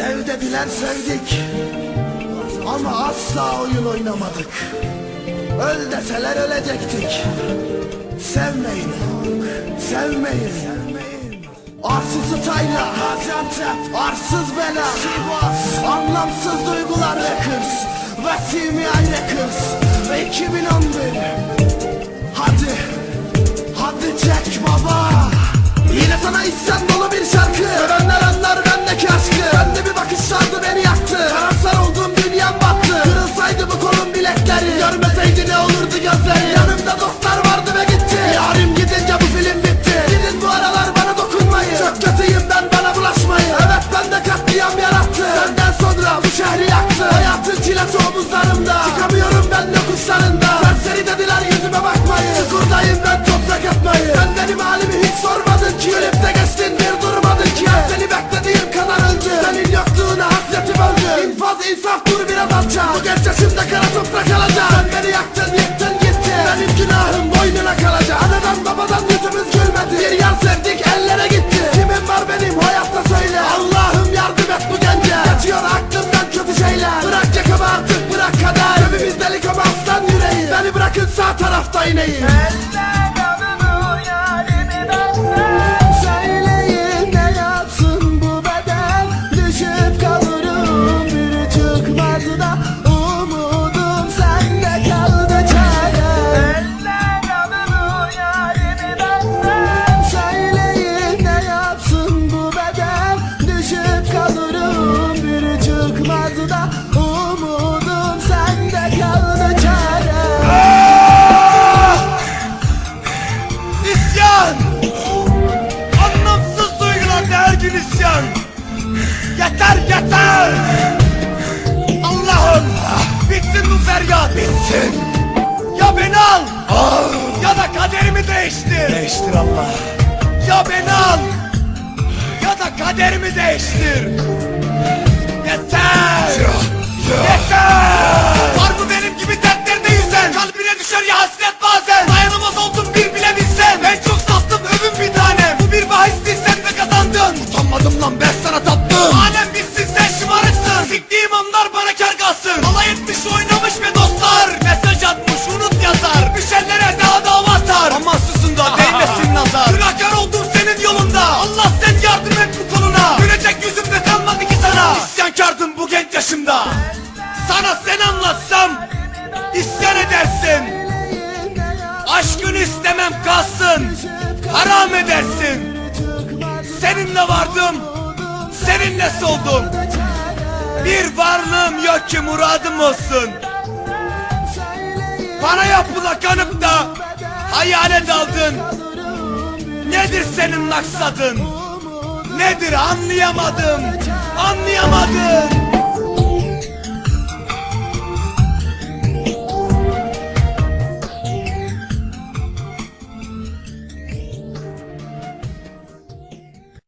Sev dediler sevdik. Ama asla oyun oynamadık. Öl deseler ölecektik. Sevmeyin. Sevmeyin. Arsızı Tayla Gaziantep Arsız bela. Anlamsız duygular Records Ve CMI Records Ve 2011 ben bırakın sağ tarafta ineyim İsyan! Anlamsız duygular her gün isyan! Yeter yeter! Allah'ım! Bitsin bu feryat! Bitsin! Ya beni al! Ya da kaderimi değiştir! Değiştir Allah! Ya beni al! Ya da kaderimi değiştir! Utanmadım lan ben sana tattım. Alem bitsin sen şımarıksın. Siktiğim anlar bana kar kalsın. Alay etmiş oynamış ve dostlar. Mesaj atmış unut yazar. Düşenlere daha da atar. Aman susun da değmesin nazar. Günahkar oldum senin yolunda. Allah sen yardım et bu koluna Gülecek yüzümde kalmadı ki sana. İsyankardım bu genç yaşımda. Sana sen anlatsam isyan edersin. Aşkını istemem kalsın. Haram edersin. Seninle vardım Seninle soldum Bir varlığım yok ki muradım olsun. Bana yapıla kanıp da Hayale daldın Nedir senin maksadın? Nedir Anlayamadım